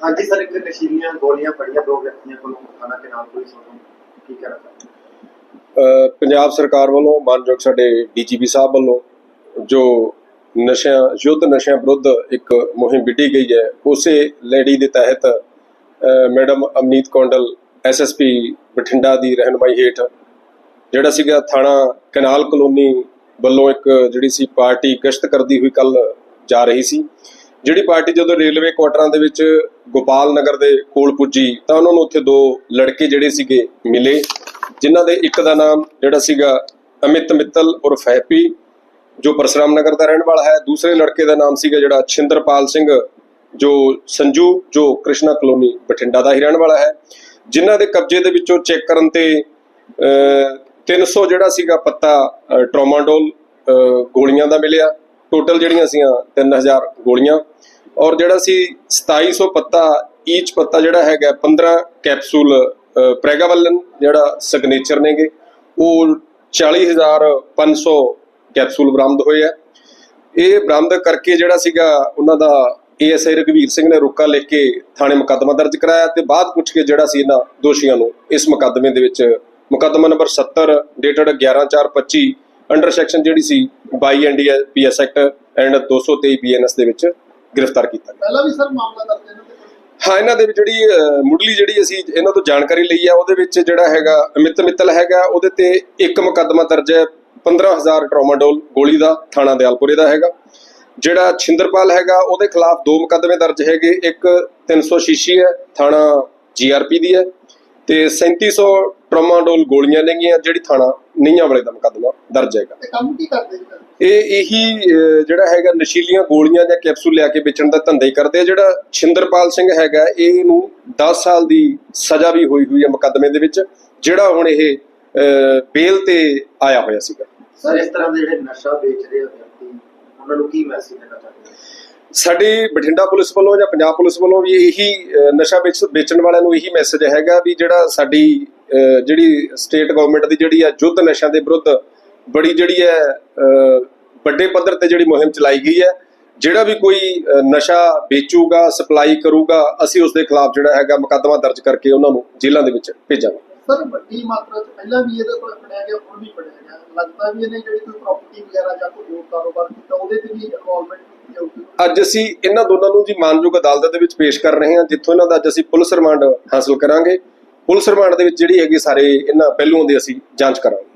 ਹਾਂਜੀ ਸਰ, ਇੱਕ ਨਸ਼ੀਲੀਆਂ ਗੋਲੀਆਂ ਫੜੀਆਂ ਦੋ ਵਿਅਕਤੀਆਂ ਕੋਲੋਂ ਥਾਣਾ ਕੇ ਨਾਲ ਪੁਲਿਸ ਵੱਲੋਂ ਕੀ ਕਹਿਣਾ ਚਾਹੁੰਦੇ ਪੰਜਾਬ ਸਰਕਾਰ ਵੱਲੋਂ, ਮਾਨਯੋਗ ਸਾਡੇ ਡੀਜੀਪੀ ਸਾਹਿਬ ਵੱਲੋਂ, ਜੋ ਨਸ਼ਿਆਂ ਯੁੱਧ ਨਸ਼ਿਆਂ ਵਿਰੁੱਧ ਇੱਕ ਮੁਹਿੰਮ ਵਿੱਢੀ ਗਈ ਹੈ, ਉਸੇ ਲੜੀ ਦੇ ਤਹਿਤ ਮੈਡਮ ਅਮਨੀਤ ਕੌਂਡਲ ਐਸਐਸਪੀ ਬਠਿੰਡਾ ਦੀ ਰਹਿਨਮਾਈ ਹੇਠ, ਜਿਹੜਾ ਸੀਗਾ ਥਾਣਾ ਕਨਾਲ ਕਲੋਨੀ ਵੱਲੋਂ ਇੱਕ ਜਿਹੜੀ ਸੀ ਪਾਰਟੀ ਗਸ਼ਤ ਕਰਦੀ ਹੋਈ ਕੱਲ ਜਾ ਰਹੀ ਸੀ ਜਿਹੜੀ ਪਾਰਟੀ ਜਦੋਂ ਰੇਲਵੇ ਕੁਆਟਰਾਂ ਦੇ ਵਿੱਚ ਗੋਪਾਲ ਨਗਰ ਦੇ ਕੋਲ ਪੁੱਜੀ ਤਾਂ ਉਹਨਾਂ ਨੂੰ ਉੱਥੇ ਦੋ ਲੜਕੇ ਜਿਹੜੇ ਸੀਗੇ ਮਿਲੇ ਜਿਨ੍ਹਾਂ ਦੇ ਇੱਕ ਦਾ ਨਾਮ ਜਿਹੜਾ ਸੀਗਾ ਅਮਿਤ ਮਿੱਤਲ ਉਰਫ ਹੈਪੀ ਜੋ ਪਰਸਰਾਮ ਨਗਰ ਦਾ ਰਹਿਣ ਵਾਲਾ ਹੈ। ਦੂਸਰੇ ਲੜਕੇ ਦਾ ਨਾਮ ਸੀਗਾ ਜਿਹੜਾ ਛਿੰਦਰਪਾਲ ਸਿੰਘ ਜੋ ਸੰਜੂ ਜੋ ਕ੍ਰਿਸ਼ਨਾ ਕਲੋਨੀ ਬਠਿੰਡਾ ਦਾ ਹੀ ਰਹਿਣ ਵਾਲਾ ਹੈ। ਜਿਨ੍ਹਾਂ ਦੇ ਕਬਜ਼ੇ ਦੇ ਵਿੱਚੋਂ ਚੈੱਕ ਕਰਨ ਤੇ ਅਹ, 300 ਜਿਹੜਾ ਸੀਗਾ ਪੱਤਾ ਅਹ, ਟਰੋਮਾਡੋਲ ਗੋਲੀਆਂ ਦਾ ਮਿਲਿਆ। ਟੋਟਲ ਜਿਹੜੀਆਂ ਸੀਆਂ 3000 ਗੋਲੀਆਂ। ਔਰ ਜਿਹੜਾ ਸੀ 2700 ਪੱਤਾ ਈਚ ਪੱਤਾ ਜਿਹੜਾ ਹੈਗਾ 15 ਕੈਪਸੂਲ ਅਹ, ਪ੍ਰੈਗਾਵਲਨ ਜਿਹੜਾ ਸਿਗਨੇਚਰ ਨੇਗੇ ਉਹ 40500 ਕੈਪਸੂਲ ਬਰਾਮਦ ਹੋਏ ਆ। ਇਹ ਬਰਾਮਦ ਕਰਕੇ ਜਿਹੜਾ ਸੀਗਾ ਉਹਨਾਂ ਦਾ ਏਐਸਆਈ ਰਘਵੀਰ ਸਿੰਘ ਨੇ ਰੁਕਾ ਲਿਖ ਕੇ ਥਾਣੇ ਮੁਕੱਦਮਾ ਦਰਜ ਕਰਾਇਆ ਤੇ ਬਾਅਦ ਪੁੱਛ ਕੇ ਜਿਹੜਾ ਸੀ ਇਹਨਾਂ ਦੋਸ਼ੀਆਂ ਨੂੰ ਇਸ ਮੁਕੱਦਮੇ ਦੇ ਵਿੱਚ ਮੁਕੱਦਮਾ ਨੰਬਰ 70 ਡੇਟਡ 11425 ਅੰਡਰ ਸੈਕਸ਼ਨ ਜਿਹੜੀ ਸੀ 22 NDA PS act and 223 BNS ਦੇ ਵਿੱਚ ਗ੍ਰਿਫਤਾਰ ਕੀਤਾ ਪਹਿਲਾਂ ਵੀ ਸਰ ਮਾਮਲਾ ਦਰਜ ਇਹਨਾਂ? ਹਾਂ ਇਹਨਾਂ ਦੇ ਵਿੱਚ ਜਿਹੜੀ ਮੁੱਢਲੀ ਜਿਹੜੀ ਅਸੀਂ ਇਹਨਾਂ ਤੋਂ ਜਾਣਕਾਰੀ ਲਈ ਆ ਉਹਦੇ ਵਿੱਚ ਜਿਹੜਾ ਹੈਗਾ ਅਮਿਤ ਮਿੱਤਲ ਹੈਗਾ ਉਹਦੇ ਤੇ ਇੱਕ ਮੁਕੱਦਮਾ ਦਰਜ ਹੈ 15000 ਟਰੋਮਾਡੋਲ ਗੋਲੀ ਦਾ ਥਾਣਾ ਦਿਆਲਪੁਰੇ ਦਾ ਹੈਗਾ ਜਿਹੜਾ ਛਿੰਦਰਪਾਲ ਹੈਗਾ ਉਹਦੇ ਖਿਲਾਫ ਦੋ ਮੁਕੱਦਮੇ ਦਰਜ ਹੈਗੇ ਇੱਕ 300 ਸ਼ੀਸ਼ੀ ਹੈ ਥਾਣਾ ਜੀਆਰਪੀ ਦੀ ਹੈ ਤੇ 3700 ਟਰੋਮਾਡੋਲ ਗੋਲੀਆਂ ਨੇਗੀਆਂ ਜਿਹੜੀ ਥਾਣਾ ਨੀਆਂ ਵਾਲੇ ਦਾ ਮੁਕੱਦਮਾ ਦਰਜ ਹੈਗਾ ਤੇ ਕੰਮ ਕੀ ਕਰਦੇ ਜੀ? ਇਹ ਇਹੀ ਜਿਹੜਾ ਹੈਗਾ ਨਸ਼ੀਲੀਆਂ ਗੋਲੀਆਂ ਜਾਂ ਕੈਪਸੂਲ ਲਿਆ ਕੇ ਵੇਚਣ ਦਾ ਧੰਦਾ ਹੀ ਕਰਦੇ ਆ। ਜਿਹੜਾ ਛਿੰਦਰਪਾਲ ਸਿੰਘ ਹੈਗਾ ਇਹ ਨੂੰ 10 ਸਾਲ ਦੀ ਸਜ਼ਾ ਵੀ ਹੋਈ ਹੋਈ ਹੈ ਮੁਕੱਦਮੇ ਦੇ ਵਿੱਚ ਜਿਹੜਾ ਹੁਣ ਇਹ ਬੇਲ ਤੇ ਆਇਆ ਹੋਇਆ ਸੀਗਾ। ਸਰ ਇਸ ਤਰ੍ਹਾਂ ਦੇ ਜਿਹੜੇ ਨਸ਼ਾ ਵੇਚ ਰਹੇ ਆ ਵਿਅਕਤੀ ਉਹਨਾਂ ਨੂੰ ਕੀ ਮੈਸੇਜ ਦੇਣਾ ਚਾਹੁੰਦੇ ਹੋ? ਸਾਡੀ ਬਠਿੰਡਾ ਪੁਲਿਸ ਵੱਲੋਂ ਜਾਂ ਪੰਜਾਬ ਪੁਲਿਸ ਵੱਲੋਂ ਵੀ ਇਹੀ ਨਸ਼ਾ ਵੇਚਣ ਵਾਲਿਆਂ ਨੂੰ ਇਹੀ ਮੈਸੇਜ ਹੈਗਾ ਵੀ ਜਿਹੜਾ ਸਾਡੀ ਜਿਹੜੀ ਸਟੇਟ ਗਵਰਨਮੈਂਟ ਦੀ ਜਿਹੜੀ ਆ ਯੁੱਧ ਨਸ਼ਿਆਂ ਦੇ ਵਿਰੁੱਧ ਬੜੀ ਜਿਹੜੀ ਹੈ ਵੱਡੇ ਪੱਧਰ ਤੇ ਜਿਹੜੀ ਮੁਹਿੰਮ ਚਲਾਈ ਗਈ ਹੈ, ਜਿਹੜਾ ਵੀ ਕੋਈ ਨਸ਼ਾ ਵੇਚੂਗਾ ਸਪਲਾਈ ਕਰੂਗਾ, ਅਸੀਂ ਉਸ ਦੇ ਖਿਲਾਫ ਜਿਹੜਾ ਹੈਗਾ ਮੁਕੱਦਮਾ ਦਰਜ ਕਰਕੇ ਉਹਨਾਂ ਨੂੰ ਜੇਲ੍ਹਾਂ ਦੇ ਵਿੱਚ ਭੇਜਾਂਗੇ। ਸਰ, ਵੱਡੀ ਮਾਤਰਾ ਚ ਪਹਿਲਾਂ ਵੀ ਇਹਦੇ ਕੋਲ ਫੜਿਆ ਗਿਆ, ਹੁਣ ਵੀ ਫੜਿਆ ਗਿਆ। ਲੱਗਦਾ ਵੀ ਇਹਨੇ ਜਿਹੜੀ ਕੋਈ ਪ੍ਰਾਪਰਟੀ ਵਗੈਰਾ ਜਾਂ ਕੋਈ ਹੋਰ ਕਾਰੋਬਾਰ ਕੀਤਾ, ਉਹਦੇ ਤੇ ਵੀ ਇਨਵੋਲਵਮੈਂਟ ਅੱਜ ਅਸੀਂ ਇਹਨਾਂ ਦੋਨਾਂ ਨੂੰ ਜੀ ਮਾਨਯੋਗ ਅਦਾਲਤ ਦੇ ਵਿੱਚ ਪੇਸ਼ ਕਰ ਰਹੇ ਹਾਂ, ਜਿੱਥੋਂ ਇਹਨਾਂ ਦਾ ਅੱਜ ਅਸੀਂ ਪੁਲਿਸ ਰਿਮਾਂਡ ਹਾਸਲ ਕਰਾਂਗੇ। ਪੁਲਿਸ ਰਿਮਾਂਡ ਦੇ ਵਿੱਚ ਜਿਹੜੀ ਹੈਗੀ ਸਾਰੇ ਇਹਨਾਂ ਪਹਿਲੂਆਂ ਦੀ ਅਸੀਂ ਜਾਂਚ ਕਰਾਂਗੇ।